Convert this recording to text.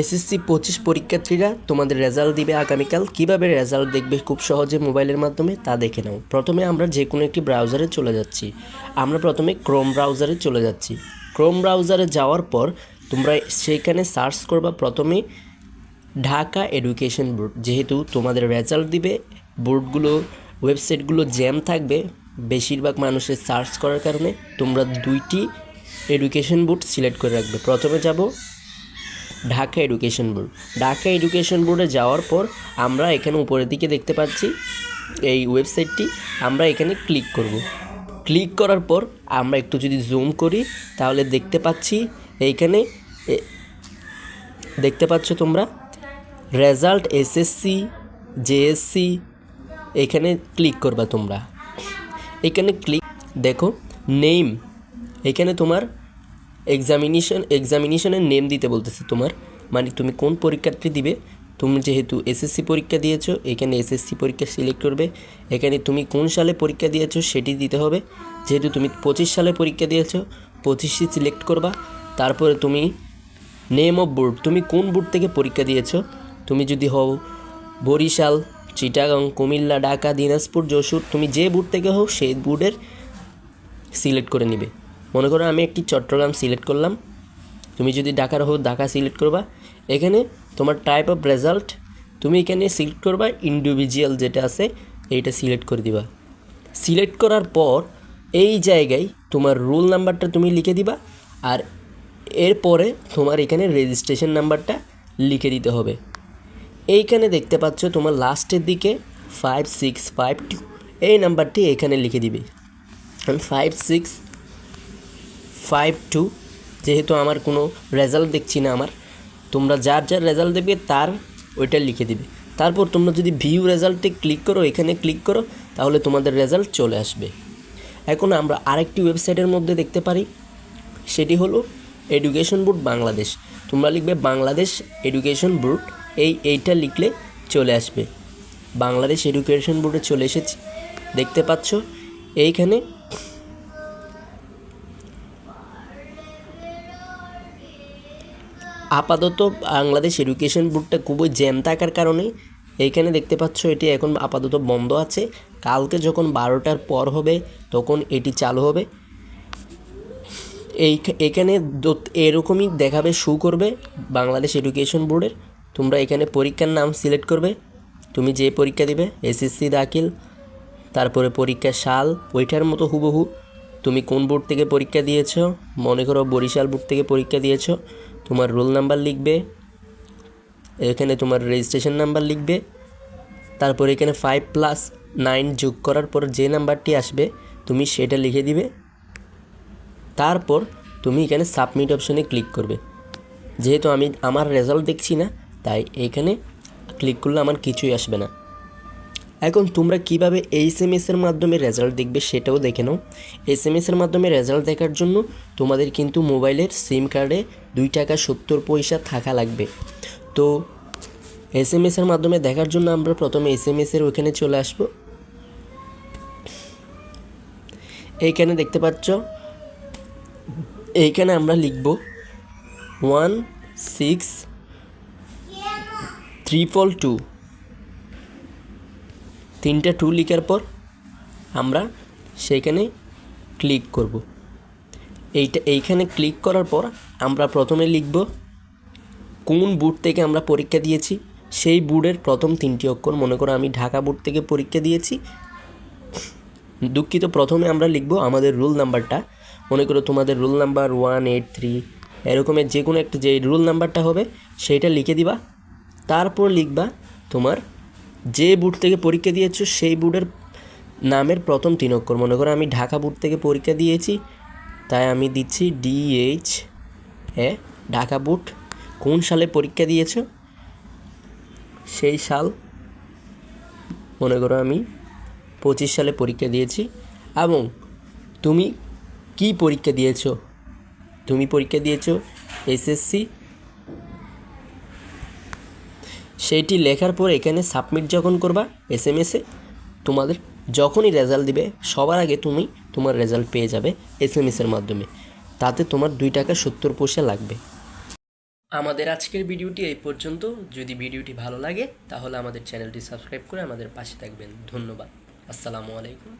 SSC পঁচিশ পরীক্ষার্থীরা তোমাদের রেজাল্ট দিবে আগামীকাল। কীভাবে রেজাল্ট দেখবে খুব সহজে মোবাইলের মাধ্যমে তা দেখে নাও। প্রথমে আমরা যে কোনো একটি ব্রাউজারে চলে যাচ্ছি। আমরা প্রথমে ক্রোম ব্রাউজারে চলে যাচ্ছি। ক্রোম ব্রাউজারে যাওয়ার পর তোমরা সেইখানে সার্চ করবা প্রথমে ঢাকা এডুকেশন বোর্ড। যেহেতু তোমাদের রেজাল্ট দিবে, বোর্ডগুলো, ওয়েবসাইটগুলো জ্যাম থাকবে বেশিরভাগ মানুষের সার্চ করার কারণে তোমরা দুইটি এডুকেশন বোর্ড সিলেক্ট করে রাখবে। প্রথমে যাব Dhaka education board Dhaka education বোর্ডে যাওয়ার পর আমরা এখানে উপরের দিকে দেখতে পাচ্ছি এই ওয়েবসাইটটি আমরা এখানে ক্লিক করব। ক্লিক করার পর আমরা একটু যদি জুম করি, তাহলে দেখতে পাচ্ছি এইখানে দেখতে পাচ্ছ তোমরা? রেজাল্ট এসএসসি জেএসসি এখানে ক্লিক করবা তোমরা। এখানে ক্লিক দেখো নেম এখানে তোমার এক্সামিনেশন এক্সামিনেশনের নেম দিতে বলতেছে তোমার। মানে তুমি কোন পরীক্ষার্থী দিবে? তুমি যেহেতু এসএসসি পরীক্ষা দিয়েছ, এখানে এসএসসি পরীক্ষা সিলেক্ট করবে। এখানে তুমি কোন সালে পরীক্ষা দিয়েছ সেটি দিতে হবে। যেহেতু তুমি পঁচিশ সালে পরীক্ষা দিয়েছ, পঁচিশই সিলেক্ট করবা। তারপরে তুমি নেম অফ বোর্ড তুমি কোন বোর্ড থেকে পরীক্ষা দিয়েছ? তুমি যদি হও বরিশাল, চিটাগাং, কুমিল্লা, ঢাকা, দিনাজপুর, যশোর, তুমি যে বোর্ড থেকে হও সেই বোর্ডের সিলেক্ট করে নিবে। মনে করো আমি একটি চট্টগ্রাম সিলেক্ট করলাম। তুমি যদি ঢাকার হও, ঢাকা সিলেক্ট করবা। এখানে তোমার টাইপ অফ রেজাল্ট তুমি এখানে সিলেক্ট করবা ইন্ডিভিজুয়াল যেটা আছে, এইটা সিলেক্ট করে দিবা। সিলেক্ট করার পর এই জায়গায় তোমার রোল নাম্বারটা তুমি লিখে দিবা আর এরপরে তোমার এখানে রেজিস্ট্রেশন নাম্বারটা লিখে দিতে হবে। এইখানে দেখতে পাচ্ছ তোমার লাস্টের দিকে ফাইভ সিক্স ফাইভ টু এই নাম্বারটি এখানে লিখে দিবে। ফাইভ সিক্স ফাইভ টু যেহেতু আমার কোনো রেজাল্ট দেখছি না আমার, তোমরা যার যার রেজাল্ট দেবে তার ওইটা লিখে দিবে। তারপর তোমরা যদি ভিউ রেজাল্টে ক্লিক করো, এখানে ক্লিক করো, তাহলে তোমাদের রেজাল্ট চলে আসবে। এখন আমরা আরেকটি ওয়েবসাইটের মধ্যে দেখতে পারি, সেটি হলো এডুকেশন বোর্ড বাংলাদেশ তোমরা লিখবে বাংলাদেশ এডুকেশন বোর্ড এই এইটা লিখলে চলে আসবে। বাংলাদেশ এডুকেশন বোর্ডে চলে এসেছি। দেখতে পাচ্ছ, এইখানে আপাতত বাংলাদেশ এডুকেশন বোর্ডটা খুবই জ্যাম থাকার কারণে এইখানে দেখতে পাচ্ছ এটি এখন আপাতত বন্ধ আছে। কালকে যখন বারোটার পর হবে, তখন এটি চালু হবে। এই এখানে এরকমই দেখাবে শু করবে বাংলাদেশ এডুকেশন বোর্ডের তোমরা এখানে পরীক্ষার নাম সিলেক্ট করবে। তুমি যে পরীক্ষা দিবে এসএসসি দাখিল, তারপরে পরীক্ষার সাল, ওইটার মতো হুবহু। তুমি কোন বোর্ড থেকে পরীক্ষা দিয়েছ? মনে করো বরিশাল বোর্ড থেকে পরীক্ষা দিয়েছ। তোমার রোল নাম্বার লিখবে। এখানে তোমার রেজিস্ট্রেশন নাম্বার লিখবে। তারপর এখানে ফাইভ প্লাস নাইন যোগ করার পর যে নাম্বারটি আসবে, তুমি সেটা লিখে দিবে। তারপর তুমি এখানে সাবমিট অপশনে ক্লিক করবে। যেহেতু আমি, আমার রেজাল্ট দেখছি না, তাই এখানে ক্লিক করলে আমার কিছুই আসবে না। এখন তোমরা কীভাবে এইচ এম এসের মাধ্যমে রেজাল্ট দেখবে সেটাও দেখে নাও। এস এম এসের মাধ্যমে রেজাল্ট দেখার জন্য তোমাদের কিন্তু মোবাইলের সিম কার্ডে দুই টাকা সত্তর পয়সা থাকা লাগবে। তো এস এম এসের মাধ্যমে দেখার জন্য আমরা প্রথমে এস এম এসের ওখানে চলে আসব। এইখানে দেখতে পাচ্ছ, এইখানে আমরা লিখব ওয়ান সিক্স ট্রিপল টু তিনটা টু লিখার পর আমরা সেইখানে ক্লিক করব। এইটা এইখানে ক্লিক করার পর আমরা প্রথমে লিখব কোন বুট থেকে আমরা পরীক্ষা দিয়েছি। সেই বুটের প্রথম তিনটি অক্ষর, মনে করো আমি ঢাকা বুট থেকে পরীক্ষা দিয়েছি। দুঃখিত, প্রথমে আমরা লিখব আমাদের রুল নাম্বারটা মনে করো তোমাদের roll number one eight three এরকমের যে কোনো একটা যে রুল নাম্বারটা হবে, সেইটা লিখে দিবা। তারপর লিখবা তোমার যে বুট থেকে পরীক্ষা দিয়েছ, সেই বুটের নামের প্রথম তিন অক্ষর। মনে করো আমি ঢাকা বুট থেকে পরীক্ষা দিয়েছি, তাই আমি দিচ্ছি ডিএইচ এ, ঢাকা বুট কোন সালে পরীক্ষা দিয়েছ? সেই সাল। মনে করো আমি পঁচিশ সালে পরীক্ষা দিয়েছি। এবং তুমি কি পরীক্ষা দিয়েছ? তুমি পরীক্ষা দিয়েছ এসএসসি সেইটি লেখার পর এখানে সাবমিট যখন করবা এস এম এসে তোমাদের যখনই রেজাল্ট দিবে, সবার আগে তুমি তোমার রেজাল্ট পেয়ে যাবে এস এম এসের মাধ্যমে। তাতে তোমার দুই টাকা সত্তর পয়সা লাগবে। আমাদের আজকের ভিডিওটি এই পর্যন্ত। যদি ভিডিওটি ভালো লাগে, তাহলে আমাদের চ্যানেলটি সাবস্ক্রাইব করে আমাদের পাশে থাকবেন। ধন্যবাদ। আসসালামু আলাইকুম।